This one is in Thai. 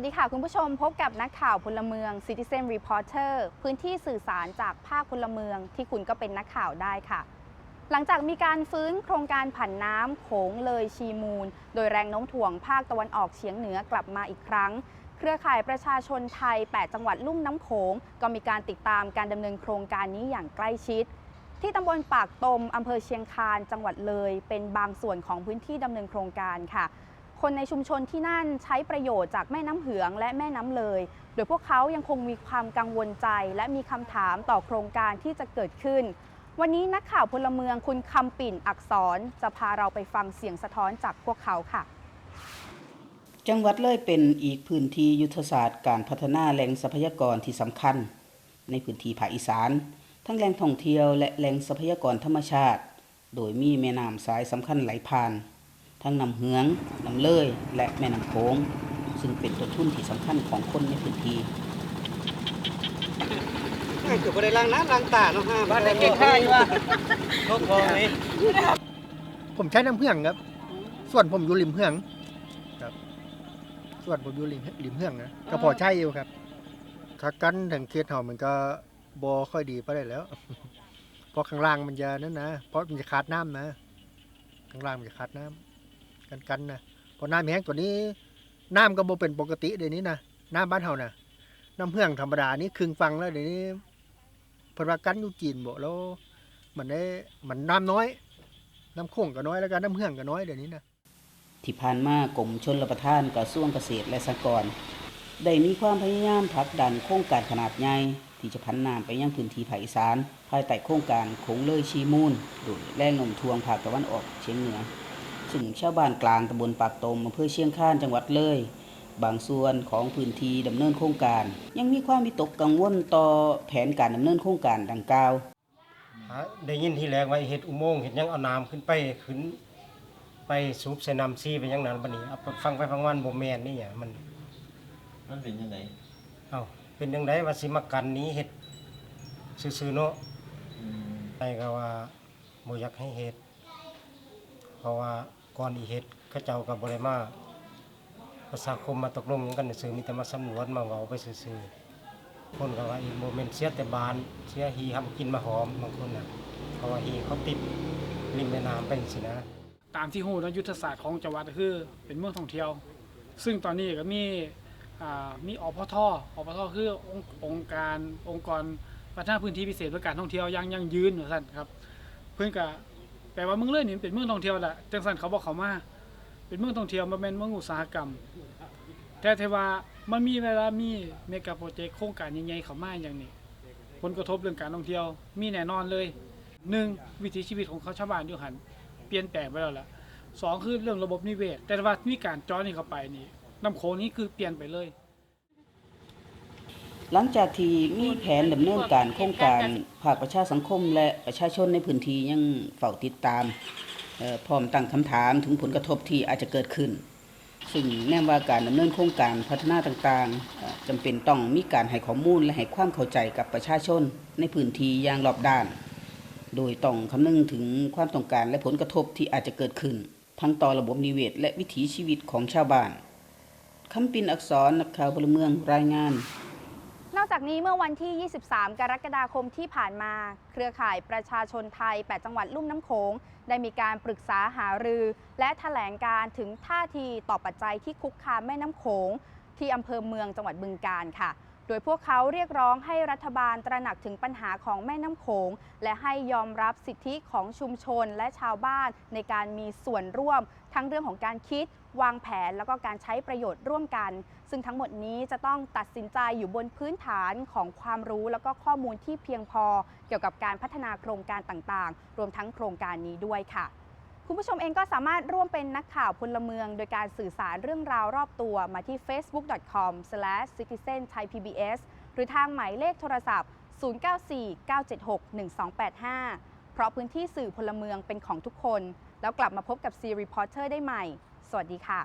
วัสดีค่ะคุณผู้ชมพบกับนักข่าวพลเมือง Citizen Reporter พื้นที่สื่อสารจากภาคพลเมืองที่คุณก็เป็นนักข่าวได้ค่ะ หลังจากมีการฟื้นโครงการผันน้ำโขงเลยชีมูล โดยแรงโน้มถ่วงภาคตะวันออกเฉียงเหนือกลับมาอีกครั้ง เครือข่ายประชาชนไทย 8 จังหวัดลุ่มน้ำโขง ก็มีการติดตามการดำเนินโครงการนี้อย่างใกล้ชิด ที่ตำบลปากตมอำเภอเชียงคานจังหวัดเลย เป็นบางส่วนของพื้นที่ดำเนินโครงการค่ะ คนในชุมชนที่นั่นใช้ประโยชน์จากแม่น้ำเหืองและแม่น้ำเลย โดยพวกเขายังคงมีความกังวลใจ และมีคำถามต่อโครงการที่จะเกิดขึ้น วันนี้นักข่าวพลเมืองคุณคำปิ่นอักษรจะพาเราไปฟังเสียงสะท้อนจากพวกเขาค่ะ จังหวัดเลยเป็นอีกพื้นที่ยุทธศาสตร์การพัฒนาแหล่งทรัพยากรที่สำคัญ ในพื้นที่ภาคอีสาน ทั้งแหล่งท่องเที่ยวและแหล่งทรัพยากรธรรมชาติ โดยมีแม่น้ำสายสำคัญไหลผ่าน ทั้งน้ำเหืองน้ำเลยและแม่น้ำโขงซึ่งเป็นต้นทุนที่สำคัญของคนในพื้นที่เกือบบ่ได้ล้างน้ำล้างตาเนาะฮะบ้านไหนเก่งข้าอยู่วะทบพองนี่ผมใช้น้ำเพื่องครับ ส่วนผมอยู่ริมเพื่องครับ ส่วนผมอยู่ริมริมเพื่องนะก็พอใช้อยู่ครับ ถ้ากันถึงเคสเฮามันก็บ่ค่อยดีไปได้แล้วเพราะข้างล่างมันจะนั่นนะเพราะมันจะขาดน้ำนะข้างล่างมันจะขาดน้ำ กันกันนะพราะน้ำแห้งตัวนี้น้ำก็บ่เป็นปกติเดี๋ยวนี้นะน้ำบ้านเฮานะน้ำเพื่องธรรมดานี่ครึ่งฟังแล้วเดี๋ยวนี้เพนว่ากันอยู่จีนบ่แล้วมันได้มันน้ำน้อย น้ำโขงก็น้อยแล้วก็น้ำเหืองก็น้อยเดี๋ยวนี้นะที่ผ่านมากรมชนรับประทานกระทรวงเกษตรและสหกรณ์ได้มีความพยายามผลักดันโครงการขนาดใหญ่ที่จะพันน้ำไปยังพื้นที่ภาคอีสาน ภายใต้โครงการโขงเลยชีมูลโดยแรงโน้มถ่วงภาคตะวันออกเฉียงเหนือ ซึ่งชาวบ้านกลางตำบลปากตมอำเภอเชียงคานจังหวัดเลย บางส่วนของพื้นที่ดำเนินโครงการ ยังมีความวิตกกังวลต่อแผนการดำเนินโครงการดังกล่าวหาได้ยินที่แรกว่าเฮ็ดอุโมงค์เฮ็ดหยังเอาน้ำขึ้นไปขึ้น ไปสูบใส่น้ำซีไปหยังนั้นบัดนี้เอาไปฟังไปฟังมันบ่แม่นนี่หยังมันมันเป็นยังไงเอ้าเป็นจังไดว่าสิมากันนี้เฮ็ดซื่อๆเนาะอืมไอ้ก็ว่าบ่อยากให้เฮ็ดเพราะว่า ก่อนอีเฮ็ดเขาเจ้าก็บ่ได้มาประชาคมมาตกลงกันซื่อมีแต่มาสำรวจมาเว้าไปซื่อคนก็ว่าอีกบ่แม่นเสียแต่บานเสียหีทำกินมาหอมบางคนน่ะเพราะว่าหีเขาติดริมแม่น้ำไปจังซี่นะ ตามที่หูนะยุทธศาสตร์ของจังหวัดคือเป็นเมืองท่องเที่ยว ซึ่งตอนนี้ก็มีอ่ามีอพทอพทคือองค์องค์การองค์กรพัฒนาพื้นที่พิเศษเพื่อการท่องเที่ยวยังยังยืนว่าซั่นครับ เพื่อนก็ แปลว่าเมืองเลยนี่เป็นเมืองท่องเที่ยวแหละจังซั่นเขาบอกเขามาเป็นเมืองท่องเที่ยวมาเป็นเมืองอุตสาหกรรม แต่เทว่ามันมีเวลามีเมกะโปรเจกต์โครงการใหญ่ๆเขามาอย่างนี้ผลกระทบเรื่องการท่องเที่ยว มีแน่นอนเลยหนึ่งวิถีชีวิตของเขาชาวบ้านอยู่หันเปลี่ยนแปลงไปแล้วล่ะสองคือเรื่องระบบนิเวศ แต่ว่ามีการเจอนี่เข้าไปนี่น้ำโขงนี้คือเปลี่ยนไปเลย หลังจากที่มีแผนดำเนินการโครงการภาคประชาสังคม และประชาชนในพื้นที่ยังเฝ้าติดตามพร้อมตั้งคำถามถึงผลกระทบที่อาจจะเกิดขึ้น ซึ่งแน่ว่าการดำเนินโครงการพัฒนาต่างๆจำเป็นต้องมีการให้ข้อมูลและให้ความเข้าใจกับประชาชนในพื้นที่อย่างรอบด้าน โดยต้องคำนึงถึงความต้องการและผลกระทบที่อาจจะเกิดขึ้น ทั้งต่อระบบนิเวศ และวิถีชีวิตของชาวบ้านคำปินอักษรนักข่าวพลเมืองรายงาน อกจากนี้เมื่อวันที่ 23 กรกฎาคมที่ผ่านมา เครือข่ายประชาชนไทย 8 จังหวัดลุ่มน้ำโขง ได้มีการปรึกษาหารือ และแถลงการถึงท่าทีต่อปัจจัยที่คุกคามแม่น้ำโขง ที่อำเภอเมืองจังหวัดบึงกาฬค่ะ โดยพวกเขาเรียกร้องให้รัฐบาลตระหนักถึงปัญหาของแม่น้ำโขง และให้ยอมรับสิทธิของชุมชนและชาวบ้านในการมีส่วนร่วม ทั้งเรื่องของการคิด วางแผนแล้วก็การใช้ประโยชน์ร่วมกัน ซึ่งทั้งหมดนี้จะต้องตัดสินใจอยู่บนพื้นฐานของความรู้แล้วก็ข้อมูลที่เพียงพอ เกี่ยวกับการพัฒนาโครงการต่างๆ รวมทั้งโครงการนี้ด้วยค่ะ คุณผู้ชมเองก็สามารถร่วมเป็นนักข่าวพลเมือง โดยการสื่อสารเรื่องราวรอบตัวมาที่ facebook.com/citizenthaipbs หรือทางหมายเลขโทรศัพท์ 0949761285 เพราะพื้นที่สื่อพลเมืองเป็นของทุกคน แล้วกลับมาพบกับ C Reporter ได้ใหม่ สวัสดีค่ะ